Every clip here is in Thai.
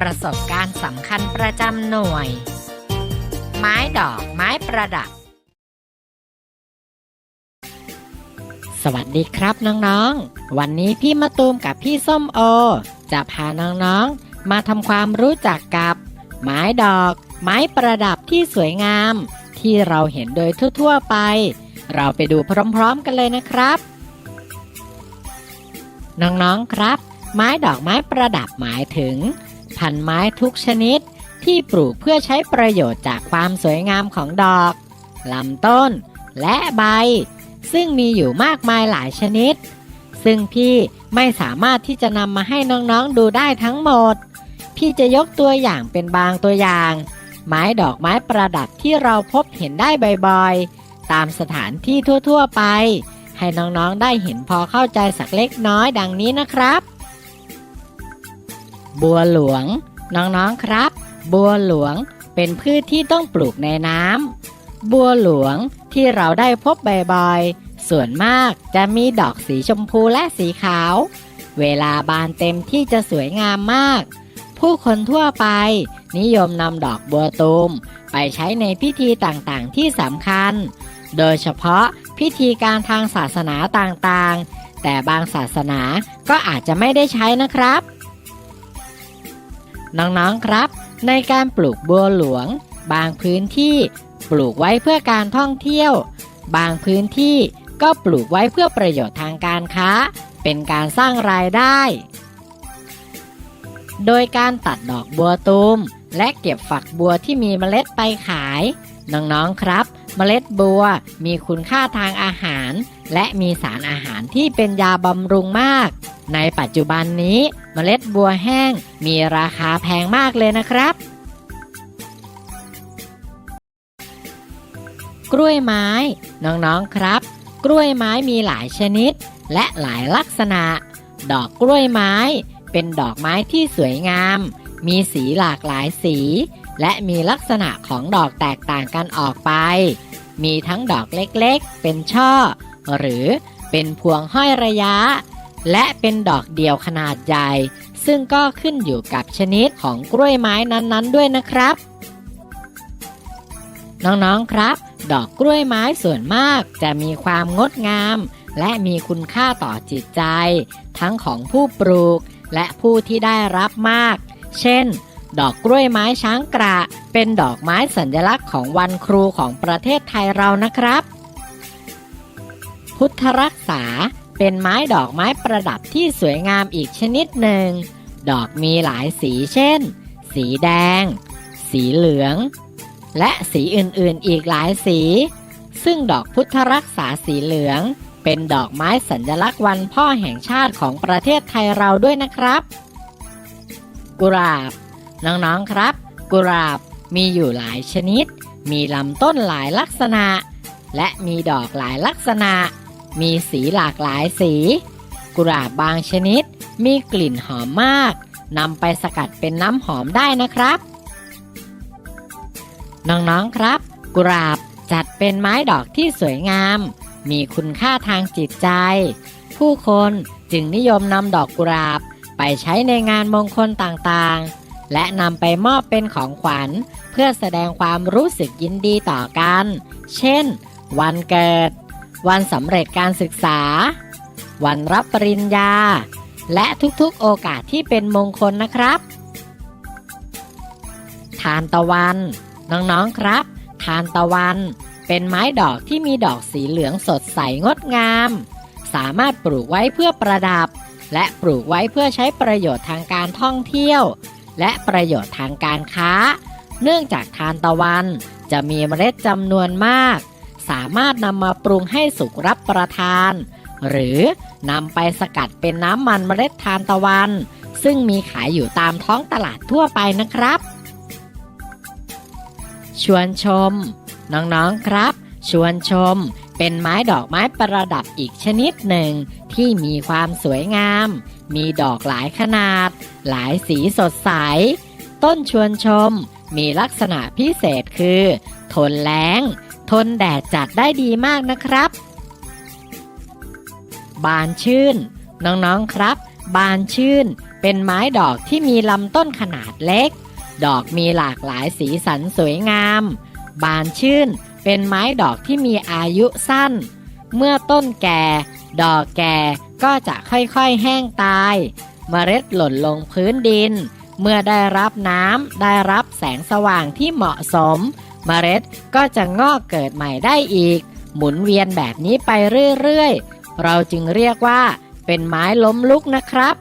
ประสบการณ์สำคัญประจำหน่วย ไม้ดอกไม้ประดับ สวัสดีครับน้องๆ วันนี้พี่มะตูมกับพี่ส้มโอ จะพาน้องๆ มาทำความรู้จักกับ ไม้ดอก ไม้ประดับที่สวยงาม ที่เราเห็นโดยทั่วๆไป เราไปดูพร้อมๆกันเลยนะครับ น้องๆครับไม้ดอกไม้ประดับหมายถึง พันไม้ทุกชนิดที่ปลูกเพื่อใช้ประโยชน์จากความสวยงามของดอกลำต้น และใบ ซึ่งมีอยู่มากมายหลายชนิด ซึ่งพี่ไม่สามารถที่จะนำมาให้น้องๆดูได้ทั้งหมด พี่จะยกตัวอย่างเป็นบางตัวอย่าง ไม้ดอกไม้ประดับที่เราพบเห็นได้บ่อยๆ ตามสถานที่ทั่วๆไป ให้น้องๆได้เห็นพอเข้าใจสักเล็กน้อยดังนี้นะครับ บัวหลวง น้องๆครับ บัวหลวงเป็นพืชที่ต้องปลูกในน้ำบัวหลวงที่เราได้พบบ่อยๆ ส่วนมากจะมีดอกสีชมพูและสีขาว เวลาบานเต็มที่จะสวยงามมาก ผู้คนทั่วไป นิยมนำดอกบัวตูมไปใช้ในพิธีต่างๆ ที่สำคัญ โดยเฉพาะพิธีการทางศาสนาต่างๆ แต่บางศาสนาก็อาจจะไม่ได้ใช้นะครับ น้องๆครับ ในการปลูกบัวหลวง บางพื้นที่ปลูกไว้เพื่อการท่องเที่ยว บางพื้นที่ก็ปลูกไว้เพื่อประโยชน์ทางการค้า เป็นการสร้างรายได้ โดยการตัดดอกบัวตูม และเก็บฝักบัวที่มีเมล็ดไปขาย น้องๆครับ เมล็ดบัวมีคุณค่าทางอาหาร และมีสารอาหารที่เป็นยาบำรุงมาก ในปัจจุบันนี้เมล็ดบัวแห้งมีราคาแพงมากเลยนะครับ กล้วยไม้ น้องๆครับ กล้วยไม้มีหลายชนิด และหลายลักษณะ ดอกกล้วยไม้ เป็นดอกไม้ที่สวยงาม มีสีหลากหลายสี และมีลักษณะของดอกแตกต่างกันออกไป มีทั้งดอกเล็กๆ เป็นช่อ หรือเป็นพวงห้อยระยะ และเป็นดอกเดียวขนาดใหญ่ ซึ่งก็ขึ้นอยู่กับชนิดของกล้วยไม้นั้นๆด้วยนะครับ น้องๆครับ ดอกกล้วยไม้ส่วนมากจะมีความงดงาม และมีคุณค่าต่อจิตใจ ทั้งของผู้ปลูกและผู้ที่ได้รับมาก เช่น ดอกกล้วยไม้ช้างกระ เป็นดอกไม้สัญลักษณ์ของวันครูของประเทศไทยเรานะครับ พุทธรักษา เป็นไม้ดอกไม้ประดับที่สวยงามอีกชนิดหนึ่ง ดอกมีหลายสีเช่น สีแดง สีเหลือง และสีอื่นๆอีกหลายสี ซึ่งดอกพุทธรักษาสีเหลือง เป็นดอกไม้สัญลักษณ์วันพ่อแห่งชาติของประเทศไทยเราด้วยนะครับ กุหลาบ น้องๆครับ กุหลาบมีอยู่หลายชนิด มีลำต้นหลายลักษณะ และมีดอกหลายลักษณะ มีสีหลากหลายสี กุหลาบบางชนิด มีกลิ่นหอมมากนำไปสกัดเป็นน้ำหอมได้นะครับ น้องๆครับ กุหลาบจัดเป็นไม้ดอกที่สวยงาม มีคุณค่าทางจิตใจ ผู้คนจึงนิยมนำดอกกุหลาบไปใช้ในงานมงคลต่างๆ และนำไปมอบเป็นของขวัญ เพื่อแสดงความรู้สึกยินดีต่อกัน เช่น วันเกิด วันสำเร็จการศึกษา วันรับปริญญา และทุกๆโอกาสที่เป็นมงคลนะครับ ทานตะวัน น้องๆครับ ทานตะวัน เป็นไม้ดอกที่มีดอกสีเหลืองสดใสงดงาม สามารถปลูกไว้เพื่อประดับ และปลูกไว้เพื่อใช้ประโยชน์ทางการท่องเที่ยว และประโยชน์ทางการค้า เนื่องจากทานตะวันจะมีเมล็ดจำนวนมาก สามารถนำมาปรุงให้สุกรับประทาน หรือนำไปสกัดเป็นน้ำมันเมล็ดทานตะวัน ซึ่งมีขายอยู่ตามท้องตลาดทั่วไปนะครับ ชวนชม น้องๆครับ ชวนชม เป็นไม้ดอกไม้ประดับอีกชนิดหนึ่ง ที่มีความสวยงาม มีดอกหลายขนาด หลายสีสดใส ต้นชวนชมมีลักษณะพิเศษคือ ทนแล้ง ทนแดดจัดได้ดีมากนะครับ บานชื่น น้องๆครับ บานชื่น เป็นไม้ดอกที่มีลำต้นขนาดเล็ก ดอกมีหลากหลายสีสันสวยงาม บานชื่น เป็นไม้ดอกที่มีอายุสั้น เมื่อต้นแก่ ดอกแก่ก็จะค่อยๆแห้งตายเมล็ดหล่นลงพื้นดิน เมื่อได้รับน้ำได้รับแสงสว่างที่เหมาะสม มเมล็ดก็จะงอกเกิดใหม่ได้อีก หมุนเวียนแบบนี้ไปเรื่อยๆ เราจึงเรียกว่าเป็นไม้ล้มลุกนะครับ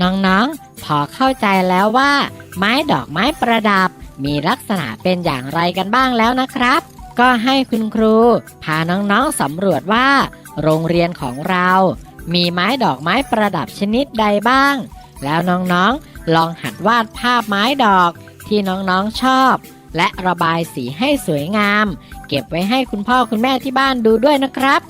น้องๆ พอเข้าใจแล้วว่า ไม้ดอกไม้ประดับ มีลักษณะเป็นอย่างไรกันบ้างแล้วนะครับ ก็ให้คุณครู พาน้องๆสำรวจว่า โรงเรียนของเรา มีไม้ดอกไม้ประดับชนิดใดบ้าง แล้วน้องๆ ลองหัดวาดภาพไม้ดอก ที่น้องๆชอบ และระบายสีให้สวยงาม เก็บไว้ให้คุณพ่อคุณแม่ที่บ้านดูด้วยนะครับ